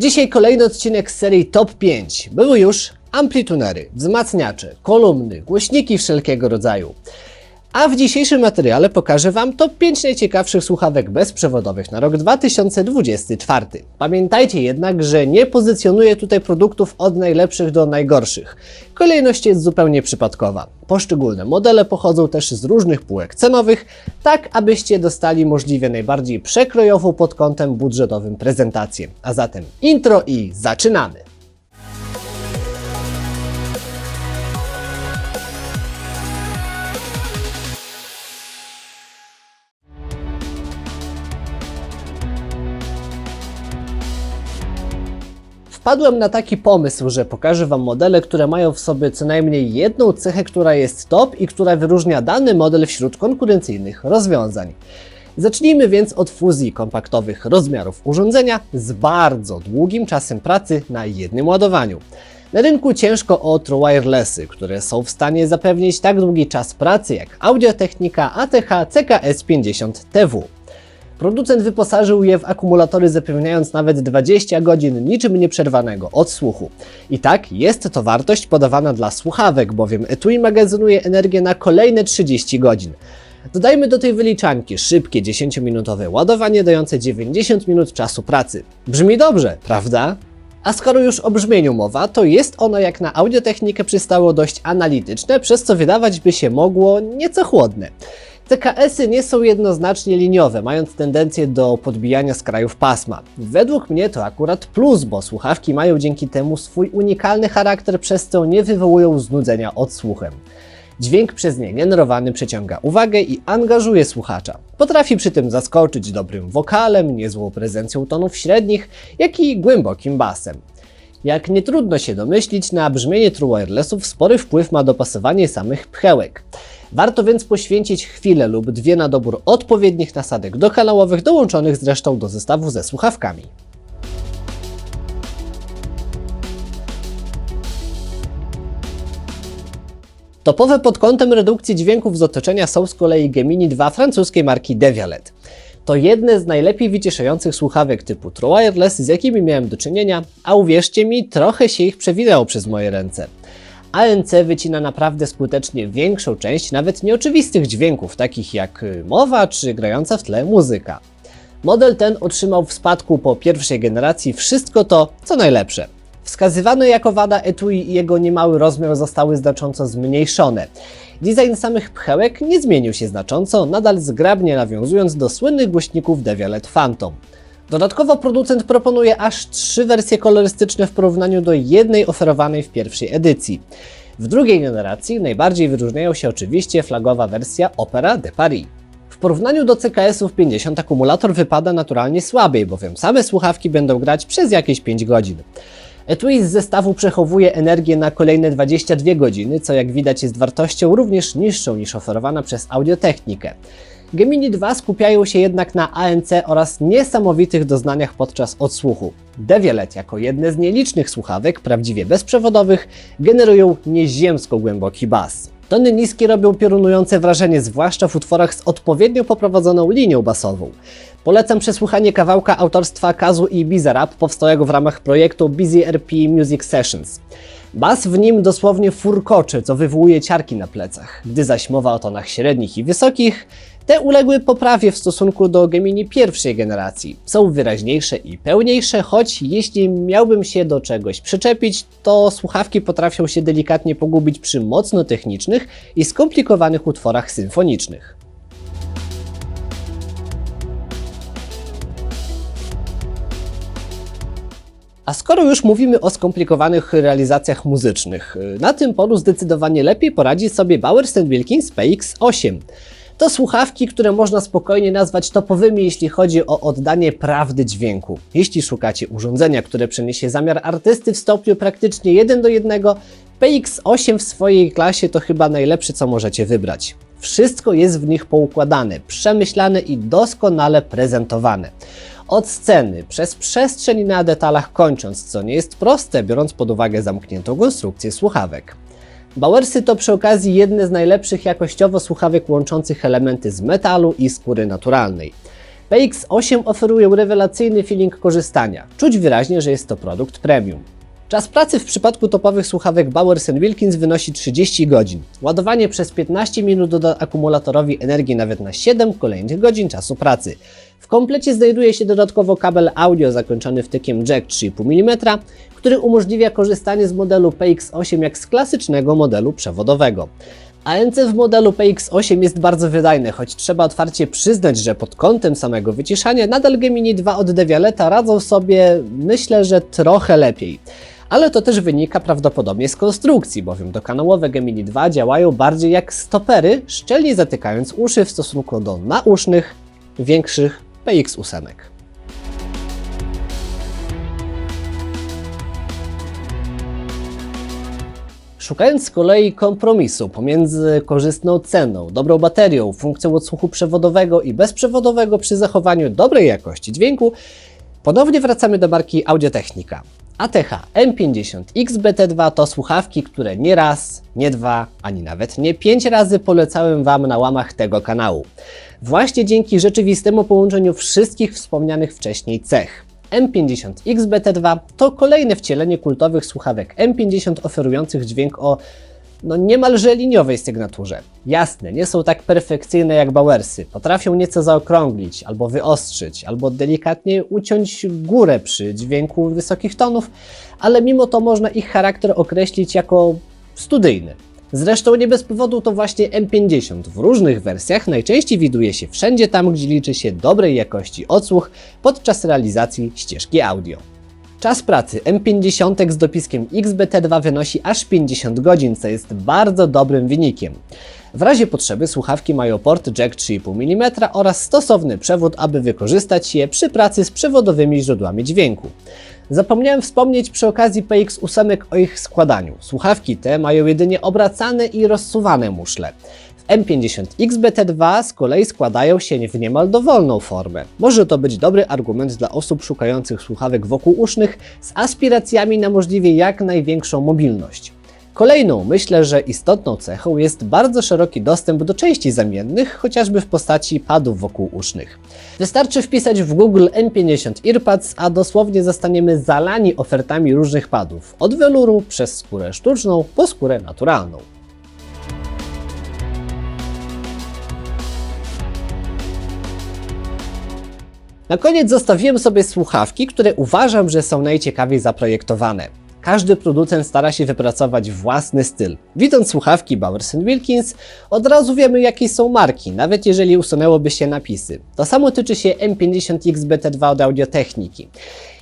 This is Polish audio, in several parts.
Dzisiaj kolejny odcinek z serii Top 5. Były już amplitunery, wzmacniacze, kolumny, głośniki wszelkiego rodzaju. A w dzisiejszym materiale pokażę Wam top 5 najciekawszych słuchawek bezprzewodowych na rok 2024. Pamiętajcie jednak, że nie pozycjonuję tutaj produktów od najlepszych do najgorszych. Kolejność jest zupełnie przypadkowa. Poszczególne modele pochodzą też z różnych półek cenowych, tak abyście dostali możliwie najbardziej przekrojową pod kątem budżetowym prezentację. A zatem intro i zaczynamy! Wpadłem na taki pomysł, że pokażę Wam modele, które mają w sobie co najmniej jedną cechę, która jest top i która wyróżnia dany model wśród konkurencyjnych rozwiązań. Zacznijmy więc od fuzji kompaktowych rozmiarów urządzenia z bardzo długim czasem pracy na jednym ładowaniu. Na rynku ciężko o true wirelessy, które są w stanie zapewnić tak długi czas pracy jak Audiotechnika ATH CKS50TW. Producent wyposażył je w akumulatory zapewniając nawet 20 godzin niczym nieprzerwanego odsłuchu. I tak, jest to wartość podawana dla słuchawek, bowiem etui magazynuje energię na kolejne 30 godzin. Dodajmy do tej wyliczanki szybkie 10-minutowe ładowanie dające 90 minut czasu pracy. Brzmi dobrze, prawda? A skoro już o brzmieniu mowa, to jest ono jak na audiotechnikę przystało dość analityczne, przez co wydawać by się mogło nieco chłodne. TKS-y nie są jednoznacznie liniowe, mając tendencję do podbijania skrajów pasma. Według mnie to akurat plus, bo słuchawki mają dzięki temu swój unikalny charakter, przez co nie wywołują znudzenia odsłuchem. Dźwięk przez nie generowany przyciąga uwagę i angażuje słuchacza. Potrafi przy tym zaskoczyć dobrym wokalem, niezłą prezencją tonów średnich, jak i głębokim basem. Jak nie trudno się domyślić, na brzmienie True Wirelessów spory wpływ ma dopasowanie samych pchełek. Warto więc poświęcić chwilę lub dwie na dobór odpowiednich nasadek dokanałowych, dołączonych zresztą do zestawu ze słuchawkami. Topowe pod kątem redukcji dźwięków z otoczenia są z kolei Gemini 2 francuskiej marki Devialet. To jedne z najlepiej wyciszających słuchawek typu True Wireless, z jakimi miałem do czynienia, a uwierzcie mi, trochę się ich przewinęło przez moje ręce. ANC wycina naprawdę skutecznie większą część nawet nieoczywistych dźwięków, takich jak y, mowa czy grająca w tle muzyka. Model ten otrzymał w spadku po pierwszej generacji wszystko to, co najlepsze. Wskazywane jako wada etui i jego niemały rozmiar zostały znacząco zmniejszone. Design samych pchełek nie zmienił się znacząco, nadal zgrabnie nawiązując do słynnych głośników Devialet Phantom. Dodatkowo producent proponuje aż trzy wersje kolorystyczne w porównaniu do jednej oferowanej w pierwszej edycji. W drugiej generacji najbardziej wyróżniają się oczywiście flagowa wersja Opera de Paris. W porównaniu do CKS-ów 50 akumulator wypada naturalnie słabiej, bowiem same słuchawki będą grać przez jakieś 5 godzin. Etui z zestawu przechowuje energię na kolejne 22 godziny, co jak widać jest wartością również niższą niż oferowana przez Audiotechnikę. Gemini 2 skupiają się jednak na ANC oraz niesamowitych doznaniach podczas odsłuchu. Deviolet, jako jedne z nielicznych słuchawek, prawdziwie bezprzewodowych, generują nieziemsko głęboki bas. Tony niskie robią piorunujące wrażenie, zwłaszcza w utworach z odpowiednio poprowadzoną linią basową. Polecam przesłuchanie kawałka autorstwa Kazu i Bizarrap powstałego w ramach projektu Busy RP Music Sessions. Bas w nim dosłownie furkoczy, co wywołuje ciarki na plecach. Gdy zaś mowa o tonach średnich i wysokich, te uległy poprawie w stosunku do Gemini pierwszej generacji. Są wyraźniejsze i pełniejsze, choć jeśli miałbym się do czegoś przyczepić, to słuchawki potrafią się delikatnie pogubić przy mocno technicznych i skomplikowanych utworach symfonicznych. A skoro już mówimy o skomplikowanych realizacjach muzycznych, na tym polu zdecydowanie lepiej poradzi sobie Bauer Wilkins PX8. To słuchawki, które można spokojnie nazwać topowymi, jeśli chodzi o oddanie prawdy dźwięku. Jeśli szukacie urządzenia, które przeniesie zamiar artysty w stopniu praktycznie 1 do 1, PX8 w swojej klasie to chyba najlepsze, co możecie wybrać. Wszystko jest w nich poukładane, przemyślane i doskonale prezentowane. Od sceny, przez przestrzeń na detalach kończąc, co nie jest proste, biorąc pod uwagę zamkniętą konstrukcję słuchawek. Bowersy to przy okazji jedne z najlepszych jakościowo słuchawek łączących elementy z metalu i skóry naturalnej. PX8 oferuje rewelacyjny feeling korzystania. Czuć wyraźnie, że jest to produkt premium. Czas pracy w przypadku topowych słuchawek Bowers Wilkins wynosi 30 godzin. Ładowanie przez 15 minut doda akumulatorowi energii nawet na 7 kolejnych godzin czasu pracy. W komplecie znajduje się dodatkowo kabel audio zakończony wtykiem jack 3,5 mm, który umożliwia korzystanie z modelu PX8 jak z klasycznego modelu przewodowego. ANC w modelu PX8 jest bardzo wydajne, choć trzeba otwarcie przyznać, że pod kątem samego wyciszania nadal Gemini 2 od Devialeta radzą sobie, myślę, że trochę lepiej. Ale to też wynika prawdopodobnie z konstrukcji, bowiem dokanałowe Gemini 2 działają bardziej jak stopery, szczelnie zatykając uszy w stosunku do nausznych, większych PX8. Szukając z kolei kompromisu pomiędzy korzystną ceną, dobrą baterią, funkcją odsłuchu przewodowego i bezprzewodowego przy zachowaniu dobrej jakości dźwięku, ponownie wracamy do marki Audiotechnika. ATH M50 XBT2 to słuchawki, które nie raz, nie dwa, ani nawet nie pięć razy polecałem Wam na łamach tego kanału. Właśnie dzięki rzeczywistemu połączeniu wszystkich wspomnianych wcześniej cech. M50 XBT2 to kolejne wcielenie kultowych słuchawek M50 oferujących dźwięk o no niemalże liniowej sygnaturze. Jasne, nie są tak perfekcyjne jak Bowersy. Potrafią nieco zaokrąglić, albo wyostrzyć, albo delikatnie uciąć górę przy dźwięku wysokich tonów, ale mimo to można ich charakter określić jako studyjny. Zresztą nie bez powodu to właśnie M50 w różnych wersjach najczęściej widuje się wszędzie tam, gdzie liczy się dobrej jakości odsłuch podczas realizacji ścieżki audio. Czas pracy M50 z dopiskiem XBT2 wynosi aż 50 godzin, co jest bardzo dobrym wynikiem. W razie potrzeby słuchawki mają port jack 3,5 mm oraz stosowny przewód, aby wykorzystać je przy pracy z przewodowymi źródłami dźwięku. Zapomniałem wspomnieć przy okazji PX8 o ich składaniu. Słuchawki te mają jedynie obracane i rozsuwane muszle. W M50 XBT2 z kolei składają się w niemal dowolną formę. Może to być dobry argument dla osób szukających słuchawek wokółusznych z aspiracjami na możliwie jak największą mobilność. Kolejną, myślę, że istotną cechą jest bardzo szeroki dostęp do części zamiennych, chociażby w postaci padów wokółusznych. Wystarczy wpisać w Google M50 Earpads, a dosłownie zostaniemy zalani ofertami różnych padów, od weluru przez skórę sztuczną po skórę naturalną. Na koniec zostawiłem sobie słuchawki, które uważam, że są najciekawiej zaprojektowane. Każdy producent stara się wypracować własny styl. Widząc słuchawki Bowers Wilkins, od razu wiemy jakie są marki, nawet jeżeli usunęłoby się napisy. To samo tyczy się M50 XBT2 od Audiotechniki.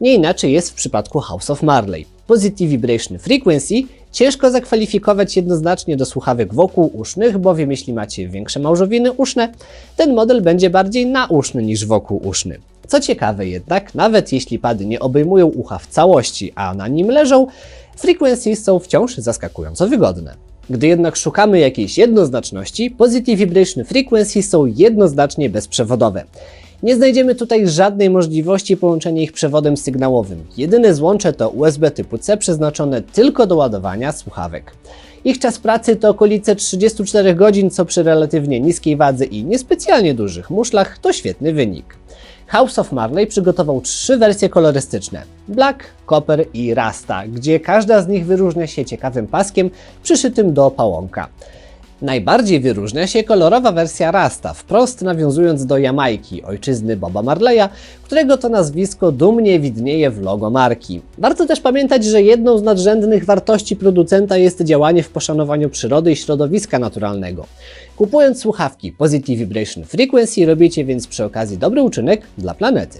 Nie inaczej jest w przypadku House of Marley. Positive Vibration Frequency ciężko zakwalifikować jednoznacznie do słuchawek wokółusznych, bowiem jeśli macie większe małżowiny uszne, ten model będzie bardziej nauszny niż wokółuszny. Co ciekawe jednak, nawet jeśli pady nie obejmują ucha w całości, a na nim leżą, frequencies są wciąż zaskakująco wygodne. Gdy jednak szukamy jakiejś jednoznaczności, Positive Vibration Frequency są jednoznacznie bezprzewodowe. Nie znajdziemy tutaj żadnej możliwości połączenia ich przewodem sygnałowym. Jedyne złącze to USB typu C przeznaczone tylko do ładowania słuchawek. Ich czas pracy to okolice 34 godzin, co przy relatywnie niskiej wadze i niespecjalnie dużych muszlach to świetny wynik. House of Marley przygotował trzy wersje kolorystyczne: Black, Copper i Rasta, gdzie każda z nich wyróżnia się ciekawym paskiem przyszytym do pałąka. Najbardziej wyróżnia się kolorowa wersja Rasta, wprost nawiązując do Jamajki, ojczyzny Boba Marleya, którego to nazwisko dumnie widnieje w logo marki. Warto też pamiętać, że jedną z nadrzędnych wartości producenta jest działanie w poszanowaniu przyrody i środowiska naturalnego. Kupując słuchawki Positive Vibration Frequency robicie więc przy okazji dobry uczynek dla planety.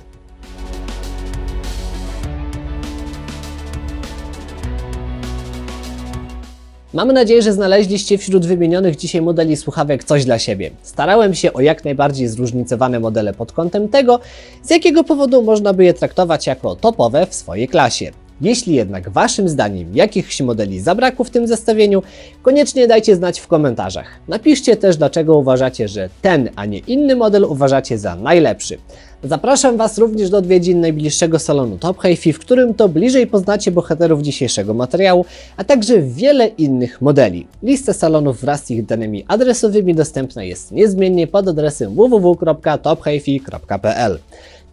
Mamy nadzieję, że znaleźliście wśród wymienionych dzisiaj modeli słuchawek coś dla siebie. Starałem się o jak najbardziej zróżnicowane modele pod kątem tego, z jakiego powodu można by je traktować jako topowe w swojej klasie. Jeśli jednak Waszym zdaniem jakichś modeli zabrakło w tym zestawieniu, koniecznie dajcie znać w komentarzach. Napiszcie też, dlaczego uważacie, że ten, a nie inny model uważacie za najlepszy. Zapraszam Was również do odwiedzin najbliższego salonu Top Hi-Fi, w którym to bliżej poznacie bohaterów dzisiejszego materiału, a także wiele innych modeli. Lista salonów wraz z ich danymi adresowymi dostępna jest niezmiennie pod adresem www.tophifi.pl.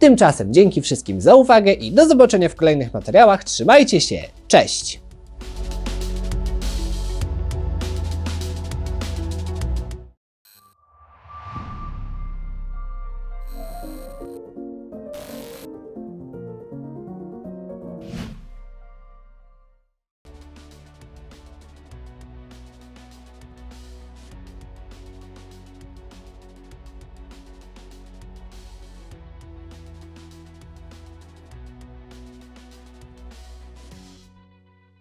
Tymczasem dzięki wszystkim za uwagę i do zobaczenia w kolejnych materiałach. Trzymajcie się, cześć!